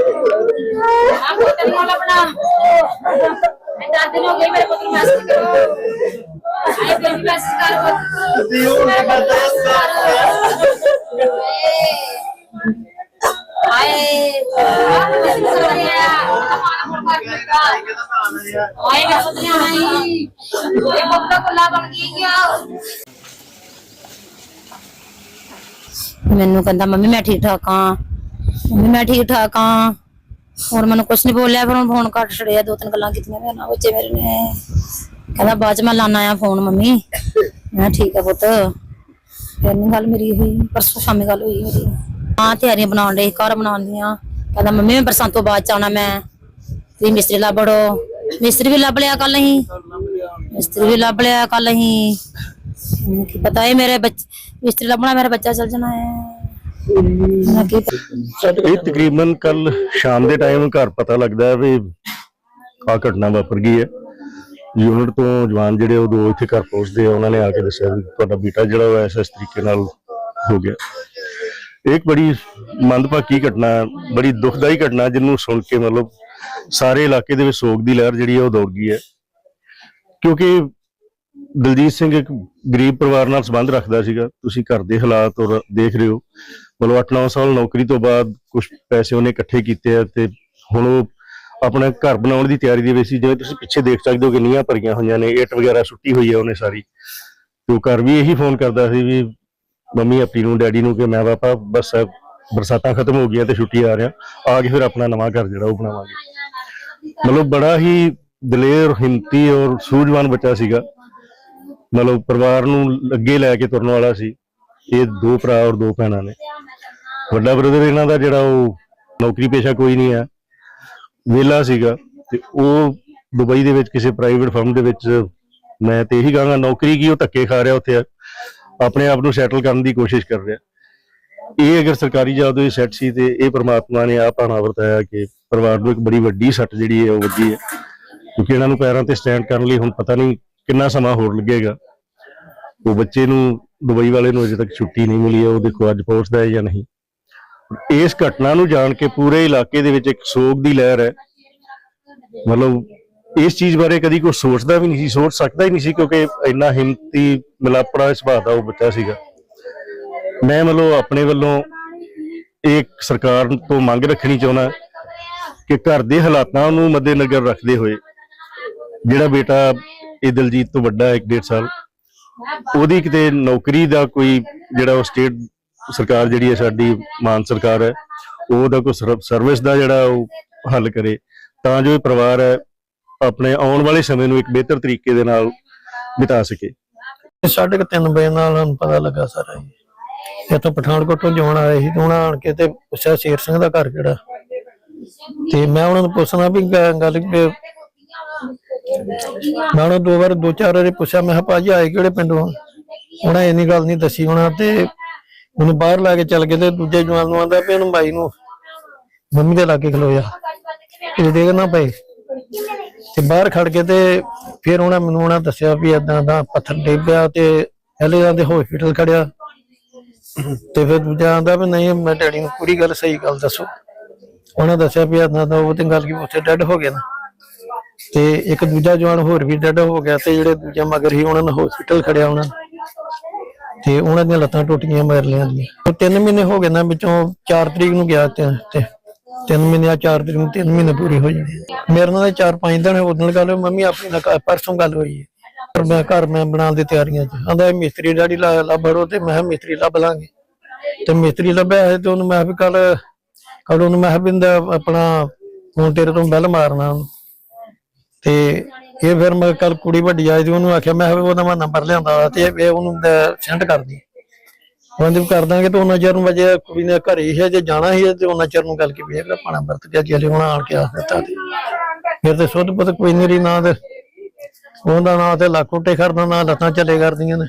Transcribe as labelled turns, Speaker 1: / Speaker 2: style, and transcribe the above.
Speaker 1: आप होटल वाला अपना मैं दस दिन हो गए मेरे पुत्र मैसेज करो आए फिर भी मैसेज कर आए आए मैं खुद नहीं आई ये पक्का कुल्ला बन गई क्या
Speaker 2: ਮੈਨੂੰ ਕਹਿੰਦਾ ਮੰਮੀ ਮੈਂ ਠੀਕ ਠਾਕ ਹਾਂ ਮੰਮੀ ਮੈਂ ਠੀਕ ਠਾਕ ਹਾਂ ਹੋਰ ਮੈਨੂੰ ਕੁਛ ਨਹੀਂ ਬੋਲਿਆ ਫਿਰ ਹੁਣ ਫੋਨ ਕੱਟ ਛੜਿਆ ਦੋ ਤਿੰਨ ਗੱਲਾਂ ਕੀਤੀਆਂ ਮੇਰੇ ਨਾਲ ਬੱਚੇ ਮੇਰੇ ਨੇ ਕਹਿੰਦਾ ਬਾਅਦ ਚ ਮੈਂ ਲਾਣਾ ਆ ਫੋਨ ਮੰਮੀ ਮੈਂ ਕਿਹਾ ਠੀਕ ਆ ਪੁੱਤ ਫਿਰ ਨਹੀਂ ਗੱਲ ਮੇਰੀ ਹੋਈ ਪਰਸੋਂ ਸ਼ਾਮੀ ਗੱਲ ਹੋਈ ਮੇਰੀ ਹਾਂ ਤਿਆਰੀਆਂ ਬਣਾਉਣ ਲਈ ਘਰ ਬਣਾਉਣ ਦੀਆਂ ਕਹਿੰਦਾ ਮੰਮੀ ਮੈਂ ਬਰਸਾਂ ਤੋਂ ਬਾਅਦ ਚ ਆਉਣਾ ਮੈਂ ਤੁਸੀਂ ਮਿਸਤਰੀ ਲੱਭੜੋ ਮਿਸਤਰੀ ਵੀ ਲੱਭ ਲਿਆ ਕੱਲ ਅਸੀਂ। ਮਿਸਤਰੀ ਵੀ ਲੱਭ ਲਿਆ ਕੱਲ ਅਸੀਂ। ਕੀ ਪਤਾ ਇਹ ਮੇਰੇ ਬੱਚੇ, ਮਿਸਤਰੀ ਲੱਭਣਾ ਮੇਰਾ ਬੱਚਾ ਚੱਲ ਜਾਣਾ ਹੈ। ਮੈਂ ਕੀ
Speaker 3: ਇਹ ਤਕਰੀਬਨ ਕੱਲ ਸ਼ਾਮ ਦੇ ਟਾਈਮ ਘਰ ਪਤਾ ਲੱਗਦਾ ਹੈ ਵੀ ਆ ਘਟਨਾ ਵਾਪਰ ਗਈ ਹੈ। ਯੂਨਿਟ ਤੋਂ ਜਵਾਨ ਜਿਹੜੇ ਉਹ ਦੋ ਇੱਥੇ ਘਰ ਪਹੁੰਚਦੇ ਆ। ਉਹਨਾਂ ਨੇ ਆ ਕੇ ਦੱਸਿਆ ਵੀ ਤੁਹਾਡਾ ਬੇਟਾ ਜਿਹੜਾ ਉਹ ਇਸ ਇਸ ਤਰੀਕੇ ਨਾਲ ਹੋ ਗਿਆ। ਇਹ ਇੱਕ ਬੜੀ ਮੰਦਭਾਗੀ ਘਟਨਾ, ਬੜੀ ਦੁਖਦਾਈ ਘਟਨਾ, ਜਿਹਨੂੰ ਸੁਣ ਕੇ ਮਤਲਬ ਸਾਰੇ ਇਲਾਕੇ ਦੇ ਵਿੱਚ ਸੋਗ ਦੀ ਲਹਿਰ ਜਿਹੜੀ ਹੈ ਉਹ ਦੌੜ ਗਈ ਹੈ। ਕਿਉਂਕਿ ਦਲਜੀਤ ਸਿੰਘ ਇੱਕ ਗਰੀਬ ਪਰਿਵਾਰ ਨਾਲ ਸੰਬੰਧ ਰੱਖਦਾ ਸੀਗਾ। ਤੁਸੀਂ ਘਰ ਦੇ ਹਾਲਾਤ ਔਰ ਦੇਖ ਰਹੇ ਹੋ। ਮਤਲਬ 8-9 ਸਾਲ ਨੌਕਰੀ ਤੋਂ ਬਾਅਦ ਕੁਝ ਪੈਸੇ ਉਹਨੇ ਇਕੱਠੇ ਕੀਤੇ ਆ ਤੇ ਹੁਣ ਉਹ ਆਪਣਾ ਘਰ ਬਣਾਉਣ ਦੀ ਤਿਆਰੀ ਦੇ ਵਿੱਚ ਸੀ। ਜਿਵੇਂ ਤੁਸੀਂ ਪਿੱਛੇ ਦੇਖ ਸਕਦੇ ਹੋ ਕਿ ਨੀਹਾਂ ਭਰੀਆਂ ਹੋਈਆਂ ਨੇ, ਇੱਟ ਵਗੈਰਾ ਸੁੱਟੀ ਹੋਈ ਹੈ ਉਹਨੇ ਸਾਰੀ। ਤੇ ਉਹ ਘਰ ਵੀ ਇਹੀ ਫੋਨ ਕਰਦਾ ਸੀ ਵੀ ਮੰਮੀ, ਆਪਣੀ ਨੂੰ, ਡੈਡੀ ਨੂੰ ਕਿ ਮੈਂ ਪਾਪਾ ਬਸ ਬਰਸਾਤਾਂ ਖਤਮ ਹੋ ਗਈਆਂ ਤੇ ਛੁੱਟੀ ਆ ਰਿਹਾ, ਆ ਕੇ ਫਿਰ ਆਪਣਾ ਨਵਾਂ ਘਰ ਜਿਹੜਾ ਉਹ ਬਣਾਵਾਂਗੇ। ਮਤਲਬ ਬੜਾ ਹੀ ਦਲੇਰ, ਹਿੰਮਤੀ ਔਰ ਸੂਝਵਾਨ ਬੱਚਾ ਸੀਗਾ। ਮਤਲਬ ਪਰਿਵਾਰ ਨੂੰ ਅੱਗੇ ਲੈ ਕੇ ਤੁਰਨ ਵਾਲਾ ਸੀ। ਇਹ ਦੋ ਭਰਾ ਔਰ ਦੋ ਭੈਣਾਂ ਨੇ। ਵੱਡਾ ਬ੍ਰਦਰ ਇਹਨਾਂ ਦਾ ਜਿਹੜਾ ਉਹ ਨੌਕਰੀ ਪੇਸ਼ਾ ਕੋਈ ਨਹੀਂ ਹੈ। ਵਿਹਲਾ ਸੀਗਾ ਤੇ ਉਹ ਦੁਬਈ ਦੇ ਵਿੱਚ ਕਿਸੇ ਪ੍ਰਾਈਵੇਟ ਫਰਮ ਦੇ ਵਿੱਚ ਮੈਂ ਤੇ ਇਹੀ ਕਹਾਂਗਾ, ਨੌਕਰੀ ਕੀ ਉਹ ਧੱਕੇ ਖਾ ਰਿਹਾ ਉੱਥੇ। ਆਪਣੇ ਆਪ ਨੂੰ ਸੈਟਲ ਕਰਨ ਦੀ ਕੋਸ਼ਿਸ਼ ਕਰ ਰਿਹਾ। ਇਹ ਅਗਰ ਸਰਕਾਰੀ ਜਾਬ ਦੇ ਸੈੱਟ ਸੀ ਤੇ ਇਹ ਪ੍ਰਮਾਤਮਾ ਨੇ ਆਹ ਭਾਣਾ ਵਰਤਾਇਆ ਕਿ ਪਰਿਵਾਰ ਨੂੰ ਇੱਕ ਬੜੀ ਵੱਡੀ ਸੱਟ ਜਿਹੜੀ ਹੈ ਉਹ ਵੱਜੀ ਹੈ। ਕਿਉਂਕਿ ਇਹਨਾਂ ਨੂੰ ਪੈਰਾਂ ਤੇ ਸਟੈਂਡ ਕਰਨ ਲਈ ਹੁਣ ਪਤਾ ਨਹੀਂ ਕਿੰਨਾ ਸਮਾਂ ਹੋਰ ਲੱਗੇਗਾ। ਉਹ ਬੱਚੇ ਨੂੰ ਦੁਬਈ ਵਾਲੇ ਨੂੰ ਅਜੇ ਤੱਕ ਛੁੱਟੀ ਨਹੀਂ ਮਿਲੀ ਹੈ, ਉਹ ਦੇਖੋ ਅੱਜ ਪਹੁੰਚਦਾ ਹੈ ਜਾਂ ਨਹੀਂ। ਇਸ ਘਟਨਾ ਨੂੰ ਜਾਣ ਕੇ ਪੂਰੇ ਇਲਾਕੇ ਦੇ ਵਿੱਚ ਇੱਕ ਸੋਗ ਦੀ ਲਹਿਰ ਹੈ। ਮਤਲਬ ਇਸ ਚੀਜ਼ ਬਾਰੇ ਕਦੀ ਕੋਈ ਸੋਚਦਾ ਵੀ ਨਹੀਂ ਸੀ, ਸੋਚ ਸਕਦਾ ਹੀ ਨਹੀਂ ਸੀ ਕਿਉਂਕਿ ਇੰਨਾ ਹਿੰਮਤੀ ਮਿਲਾਪੜਾ ਸੁਭਾਅ ਦਾ ਉਹ ਬੱਚਾ ਸੀਗਾ। ਮੈਂ ਮਤਲਬ ਆਪਣੇ ਵੱਲੋਂ ਇਹ ਸਰਕਾਰ ਤੋਂ ਮੰਗ ਰੱਖਣੀ ਚਾਹੁੰਦਾ ਕਿ ਘਰ ਦੇ ਹਾਲਾਤਾਂ ਨੂੰ ਮੱਦੇਨਜ਼ਰ ਰੱਖਦੇ ਹੋਏ ਜਿਹੜਾ ਬੇਟਾ ਇਹ ਦਲਜੀਤ ਤੋਂ ਵੱਡਾ 1.5 ਸਾਲ, ਉਹਦੀ ਕਿਤੇ ਨੌਕਰੀ ਦਾ ਕੋਈ ਜਿਹੜਾ ਉਹ ਸਟੇਟ ਸਰਕਾਰ ਜਿਹੜੀ ਹੈ, ਸਾਡੀ ਮਾਨ ਸਰਕਾਰ ਹੈ, ਉਹਦਾ ਕੋਈ ਸਰਵਿਸ ਦਾ ਜਿਹੜਾ ਉਹ ਹੱਲ ਕਰੇ, ਤਾਂ ਜੋ ਇਹ ਪਰਿਵਾਰ ਹੈ, ਆਪਣੇ ਆਉਣ ਵਾਲੇ ਸਮੇਂ ਨੂੰ ਇੱਕ ਬਿਹਤਰ ਤਰੀਕੇ ਦੇ ਨਾਲ ਬਿਤਾ ਸਕੇ।
Speaker 4: ਸਾਢੇ ਕੁ ਤਿੰਨ ਵਜੇ ਨਾਲ ਪਤਾ ਲੱਗਾ ਸਾਰਾ ਇੱਥੋਂ ਪਠਾਨਕੋਟ ਤੋਂ ਜਿਉਣ ਆਏ ਸੀ ਉਹਨਾਂ ਆਣ ਕੇ ਤੇ ਪੁੱਛਿਆ ਸ਼ੇਰ ਸਿੰਘ ਦਾ ਘਰ ਕਿਹੜਾ। ਤੇ ਮੈਂ ਉਹਨਾਂ ਨੂੰ ਪੁੱਛਣਾ ਵੀ ਗੱਲ ਕਿ ਮੈਂ ਉਹਨਾਂ ਦੋ ਵਾਰ, ਦੋ ਚਾਰ ਵਾਰੀ ਪੁੱਛਿਆ, ਮੈਂ ਕਿਹਾ ਭਾਜੀ ਆਏ ਕਿਹੜੇ ਪਿੰਡੋਂ? ਉਹਨਾਂ ਇੰਨੀ ਗੱਲ ਨਹੀਂ ਦੱਸੀ ਉਹਨਾਂ ਤੇ ਮੈਨੂੰ ਬਾਹਰ ਲਾ ਕੇ ਚੱਲ ਗਏ ਤੇ ਦੂਜੇ ਜਵਾਨ ਨੂੰ ਆਂਦਾ ਵੀ ਇਹਨੂੰ ਬਾਈ ਨੂੰ ਮੰਮੀ ਦੇ ਲਾਗੇ ਖਲੋਇਆ ਇਹ ਦੇਖਣਾ ਪਏ। ਤੇ ਬਾਹਰ ਖੜ ਕੇ ਤੇ ਫਿਰ ਉਹਨਾਂ ਮੈਨੂੰ ਉਹਨਾਂ ਦੱਸਿਆ ਵੀ ਏਦਾਂ ਦਾ ਪੱਥਰ ਡਿੱਗਿਆ ਤੇ ਪਹਿਲੇ ਜਾਂਦੇ ਹਸਪੀਟਲ ਖੜਿਆ। ਤੇ ਫਿਰ ਦੂਜਾ ਆਂਦਾ ਵੀ ਨਹੀਂ ਮੈਂ ਡੈਡੀ ਨੂੰ ਪੂਰੀ ਗੱਲ ਸਹੀ ਗੱਲ ਦੱਸੋ। ਉਹਨਾਂ ਦੱਸਿਆ ਵੀ ਏਦਾਂ ਦਾ ਉਹ ਤੇ ਗੱਲ ਕੀ ਉੱਥੇ ਡੈਡ ਹੋ ਗਿਆ ਨਾ। ਤੇ ਇੱਕ ਦੂਜਾ ਜਵਾਨ ਹੋਰ ਵੀ ਡੈਡ ਹੋ ਗਿਆ ਤੇ ਜਿਹੜੇ ਦੂਜੇ ਮਗਰ ਹੀ ਉਹਨਾਂ ਨੇ ਹਸਪੀਟਲ ਖੜਿਆ ਉਹਨਾਂ ਤੇ ਉਹਨਾਂ ਦੀਆਂ ਲੱਤਾਂ ਟੁੱਟੀਆਂ ਮਰ ਲਿਆਂ ਦੀਆਂ ਉਹ 3 ਮਹੀਨੇ ਹੋ ਗਏ ਨਾ ਵਿੱਚੋਂ 4 ਤਰੀਕ ਨੂੰ ਗਿਆ ਤੇ ਤਿੰਨ 3 ਮਹੀਨੇ ਆ 4 ਤਰੀਕ ਨੂੰ 3 ਮਹੀਨੇ ਪੂਰੇ ਹੋ ਜਾਣੇ। ਮੇਰੇ ਨਾਲ 4-5 ਦਿਨ ਉਦੋਂ ਗੱਲ ਹੋਈ, ਮੰਮੀ ਆਪਣੀ ਨਾਲ ਪਰਸੋਂ ਗੱਲ ਹੋਈ ਹੈ। ਮੈਂ ਘਰ ਮੈਂ ਬਣਾਉਣ ਦੀ ਤਿਆਰੀਆਂ 'ਚ। ਆਂਦਾ ਮਿਸਤਰੀ ਡੈਡੀ ਲੱਭੜੋ ਤੇ ਮੈਂ ਕਿਹਾ ਮਿਸਤਰੀ ਲੱਭ ਲਾਂਗੇ। ਤੇ ਮਿਸਤਰੀ ਲੱਭਿਆ ਤੇ ਉਹਨੂੰ ਮੈਂ ਕਿਹਾ ਵੀ ਕੱਲ ਕੱਲ ਉਹਨੂੰ ਮੈਂ ਕਿਹਾ ਆਪਣਾ ਹੁਣ ਤੇਰੇ ਤੋਂ ਬੈਲ ਮਾਰਨਾ ਤੇ ਇਹ ਫਿਰ ਮੈਂ ਕੱਲ ਕੁੜੀ ਵੱਡੀ ਆਈ ਤੇ ਉਹਨੂੰ ਆਖਿਆ, ਮੈਂ ਕਿਹਾ ਉਹਦਾ ਮੈਂ ਨੰਬਰ ਲਿਆਂਦਾ ਤੇ ਇਹ ਉਹਨੂੰ ਸੈਂਡ ਕਰਦੀ ਉਹਨੇ ਵੀ ਕਰ ਦਾਂਗੇ ਤੇ ਉਹਨਾਂ ਚਿਰ ਨੂੰ ਵਜੇ ਕੁੜੀ ਨੇ ਘਰੇ ਹੀ ਹੈ, ਜੇ ਜਾਣਾ ਹੀ ਹੈ ਤੇ ਉਹਨਾਂ ਚਿਰ ਨੂੰ ਗੱਲ ਕੀ ਵੇਖ ਲੈ ਪਾਣਾ ਵਰਤ ਗਿਆ ਜਿਹੜੇ ਹੁਣ ਆਣ ਕੇ ਆ ਦਿੱਤਾ ਤੇ। ਫਿਰ ਤੇ ਸੁੱਧ ਪੁੱਤ ਕੋਈ ਨਹੀਂ ਰਹੀ ਨਾ ਤੇ ਉਹਦਾ ਨਾਂ ਤੇ ਲੱਕ ਉੱਟੇ ਕਰਦਾ ਨਾ ਲੱਤਾਂ ਚੱਲੇ ਕਰਦੀਆਂ ਨੇ।